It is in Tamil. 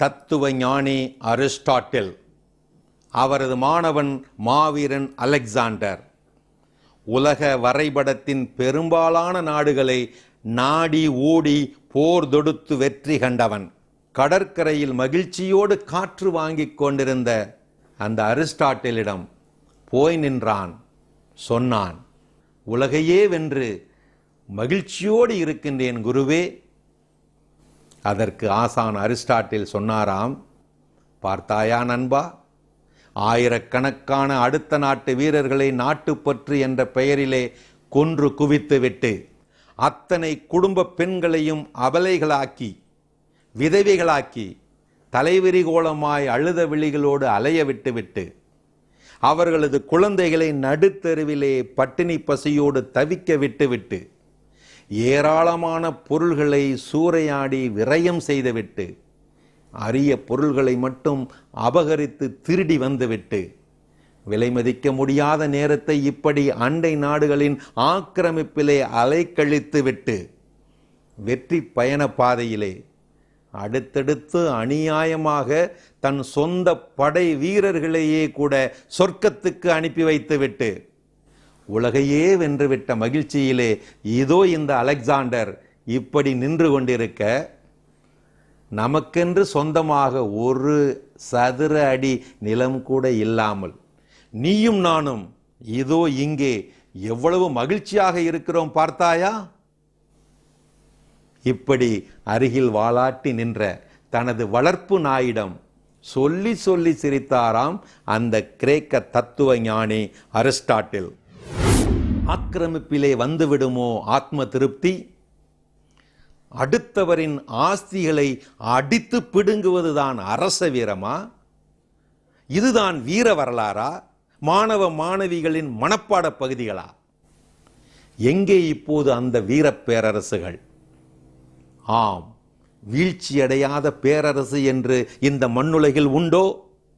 தத்துவ ஞானி அரிஸ்டாட்டில். அவரது மாணவன் மாவீரன் அலெக்சாண்டர். உலக வரைபடத்தின் பெரும்பாலான நாடுகளை நாடி ஓடி போர் தொடுத்து வெற்றி கண்டவன். கடற்கரையில் மகிழ்ச்சியோடு காற்று வாங்கிக் கொண்டிருந்த அந்த அரிஸ்டாட்டிலிடம் போய் நின்றான். சொன்னான் உலகையே வென்று மகிழ்ச்சியோடு இருக்கின்றேன் குருவே. அதற்கு ஆசான் அரிஸ்டாட்டில் சொன்னாராம் பார்த்தாயா நண்பா ஆயிரக்கணக்கான அடுத்த நாட்டு வீரர்களை நாட்டுப்பற்று என்ற பெயரிலே கொன்று குவித்துவிட்டு அத்தனை குடும்ப பெண்களையும் அபலைகளாக்கி விதவைகளாக்கி தலைவிரிகோலமாய் அழுத விழிகளோடு அலைய விட்டுவிட்டு அவர்களது குழந்தைகளை நடுத்தெருவிலே பட்டினி பசியோடு தவிக்க விட்டுவிட்டு ஏராளமான பொருள்களை சூறையாடி விரயம் செய்துவிட்டு அரிய பொருள்களை மட்டும் அபகரித்து திருடி வந்துவிட்டு விலை மதிக்க முடியாத நேரத்தை இப்படி அண்டை நாடுகளின் ஆக்கிரமிப்பிலே அலைக்கழித்து விட்டு வெற்றி பயண பாதையிலே அடுத்தடுத்து அநியாயமாக தன் சொந்த படை வீரர்களையே கூட சொர்க்கத்துக்கு அனுப்பி வைத்துவிட்டு உலகையே வென்றுவிட்ட மகிழ்ச்சியிலே இதோ இந்த அலெக்சாண்டர் இப்படி நின்று கொண்டிருக்க நமக்கென்று சொந்தமாக ஒரு சதுர அடி நிலம் கூட இல்லாமல் நீயும் நானும் இதோ இங்கே எவ்வளவு மகிழ்ச்சியாக இருக்கிறோம் பார்த்தாயா? இப்படி அருகில் வாலாட்டி நின்ற தனது வளர்ப்பு நாயிடம் சொல்லி சொல்லி சிரித்தாராம் அந்த கிரேக்க தத்துவ ஞானி அரிஸ்டாட்டில். ஆக்கிரமிப்பிலே வந்துவிடுமோ ஆத்ம திருப்தி அடுத்தவரின் ஆஸ்திகளை அடித்து பிடுங்குவதுதான் அரச வீரமா? இதுதான் வீர வரலாறா? மாணவ மாணவிகளின் மனப்பாட பகுதிகளா? எங்கே இப்போது அந்த வீர பேரரசுகள்? ஆம் வீழ்ச்சியடையாத பேரரசு என்று இந்த மண்ணுலகில் உண்டோ?